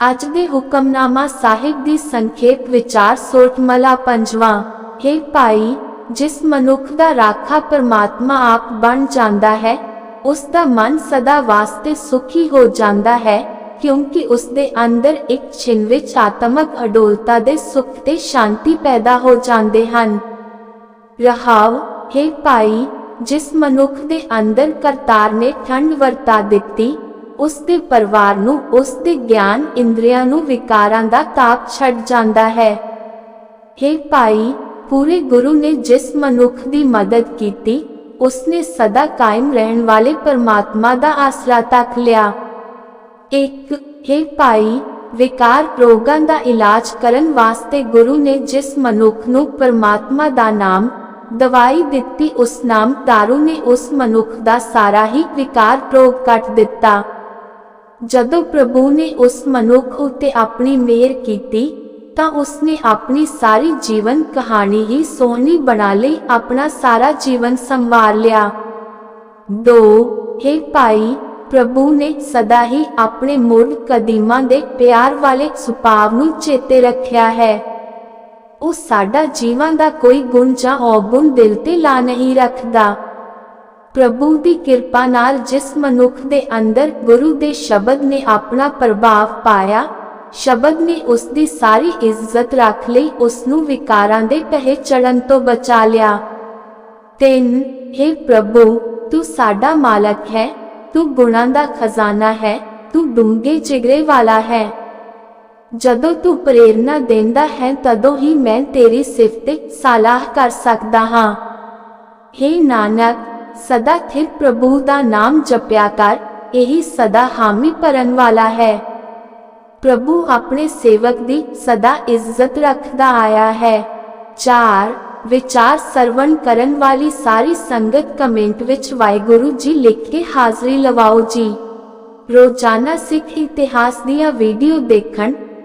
ਅੱਜ ਦੇ ਹੁਕਮਨਾਮਾ ਸਾਹਿਬ ਦੀ ਸੰਖੇਪ ਵਿਚਾਰ ਸੋਟਮਲਾ ਪੰਜਵਾਂ, ਹੈ ਭਾਈ, ਜਿਸ ਮਨੁੱਖ ਦਾ ਰਾਖਾ ਪਰਮਾਤਮਾ ਆਪ ਬਣ ਜਾਂਦਾ ਹੈ, ਉਸ ਦਾ ਮਨ ਸਦਾ ਵਾਸਤੇ ਸੁਖੀ ਹੋ ਜਾਂਦਾ ਹੈ, ਕਿਉਂਕਿ ਉਸ ਦੇ ਅੰਦਰ ਇੱਕ ਛਿਨ ਵਿੱਚ ਆਤਮਕ ਅਡੋਲਤਾ ਦੇ ਸੁਖ ਤੇ ਸ਼ਾਂਤੀ ਪੈਦਾ ਹੋ ਜਾਂਦੇ ਹਨ। ਰਹਾਵ, ਹੈ ਭਾਈ, ਜਿਸ ਮਨੁੱਖ ਦੇ ਅੰਦਰ ਕਰਤਾਰ ਨੇ ਠੰਡ ਵਰਤਾ ਦਿੱਤੀ ਉਸ ਦੇ ਪਰਿਵਾਰ ਨੂੰ, ਉਸ ਦੇ ਗਿਆਨ ਇੰਦਰੀਆਂ ਨੂੰ ਵਿਕਾਰਾਂ ਦਾ ਤਾਪ ਛੱਡ ਜਾਂਦਾ ਹੈ। ਹੈ ਭਾਈ, ਪੂਰੇ ਗੁਰੂ ਨੇ ਜਿਸ ਮਨੁੱਖ ਦੀ ਮਦਦ ਕੀਤੀ ਉਸਨੇ ਸਦਾ ਕਾਇਮ ਰਹਿਣ ਵਾਲੇ ਪਰਮਾਤਮਾ ਦਾ ਆਸਰਾ ਤੱਕ ਲਿਆ। ਇੱਕ, ਹੈ ਭਾਈ, ਵਿਕਾਰ ਰੋਗਾਂ ਦਾ ਇਲਾਜ ਕਰਨ ਵਾਸਤੇ ਗੁਰੂ ਨੇ ਜਿਸ ਮਨੁੱਖ ਨੂੰ ਪਰਮਾਤਮਾ ਦਾ ਨਾਮ, ਦਵਾਈ ਦਿੱਤੀ, ਉਸ ਨਾਮ ਤਾਰੂ ਨੇ ਉਸ ਮਨੁੱਖ ਦਾ ਸਾਰਾ ਹੀ ਵਿਕਾਰ ਰੋਗ ਕੱਟ ਦਿੱਤਾ। ਜਦੋਂ ਪ੍ਰਭੂ ਨੇ ਉਸ ਮਨੁੱਖ ਉੱਤੇ ਆਪਣੀ ਮਿਹਰ ਕੀਤੀ, ਤਾਂ ਉਸਨੇ ਆਪਣੀ ਸਾਰੀ ਜੀਵਨ ਕਹਾਣੀ ਹੀ ਸੋਹਣੀ ਬਣਾ ਲਈ, ਆਪਣਾ ਸਾਰਾ ਜੀਵਨ ਸੰਵਾਰ ਲਿਆ। ਦੋ, ਹੇ ਭਾਈ, ਪ੍ਰਭੂ ਨੇ ਸਦਾ ਹੀ ਆਪਣੇ ਮੁੱਢ ਕਦੀਮਾਂ ਦੇ ਪਿਆਰ ਵਾਲੇ ਸੁਭਾਵ ਨੂੰ ਚੇਤੇ ਰੱਖਿਆ ਹੈ। ਉਹ ਸਾਡਾ ਜੀਵਾਂ ਦਾ ਕੋਈ ਗੁਣ ਜਾਂ ਔਗੁਣ ਦਿਲ ਤੇ ਲਾ ਨਹੀਂ ਰੱਖਦਾ। ਪ੍ਰਭੂ ਦੀ ਕਿਰਪਾ ਨਾਲ ਜਿਸ ਮਨੁੱਖ ਦੇ ਅੰਦਰ ਗੁਰੂ ਦੇ ਸ਼ਬਦ ਨੇ ਆਪਣਾ ਪ੍ਰਭਾਵ ਪਾਇਆ, ਸ਼ਬਦ ਨੇ ਉਸ ਦੀ ਸਾਰੀ ਇੱਜ਼ਤ ਰੱਖ ਲਈ ਉਸ ਨੂੰ ਵਿਕਾਰਾਂ ਦੇ ਟਹੇ ਚੜਨ ਤੋਂ ਬਚਾ ਲਿਆ। ਤਿੰਨ हे ਪ੍ਰਭੂ, ਤੂੰ ਸਾਡਾ ਮਾਲਕ ਹੈ, ਤੂੰ ਗੁਣਾਂ ਦਾ ਖਜ਼ਾਨਾ ਹੈ, ਤੂੰ ਡੂੰਘੇ ਜਿਗਰੇ ਵਾਲਾ ਹੈ। ਜਦੋਂ ਤੂੰ ਪ੍ਰੇਰਣਾ ਦਿੰਦਾ ਹੈ, ਤਦੋਂ ਹੀ ਮੈਂ ਤੇਰੀ ਸਿਫਤ ਸਲਾਹ ਕਰ ਸਕਦਾ ਹਾਂ। हे ਨਾਨਕ ਸਦਾ ਥਿਰ ਪ੍ਰਭੂ ਦਾ ਨਾਮ ਜਪਿਆ ਕਰ, ਇਹੀ ਸਦਾ ਹਾਮੀ ਭਰਨ ਵਾਲਾ ਹੈ। ਪ੍ਰਭੂ ਆਪਣੇ ਸੇਵਕ ਦੀ ਸਦਾ ਇੱਜ਼ਤ ਰੱਖਦਾ ਆਇਆ ਹੈ। 4 ਵਿਚਾਰ ਸਰਵਣ ਕਰਨ ਵਾਲੀ ਸਾਰੀ ਸੰਗਤ ਕਮੈਂਟ ਵਿੱਚ ਵਾਹਿਗੁਰੂ ਜੀ ਲਿਖ ਕੇ ਹਾਜ਼ਰੀ ਲਵਾਓ ਜੀ। ਰੋਜ਼ਾਨਾ ਸਿੱਖ ਇਤਿਹਾਸ ਦੀਆਂ ਵੀਡੀਓ ਦੇਖਣ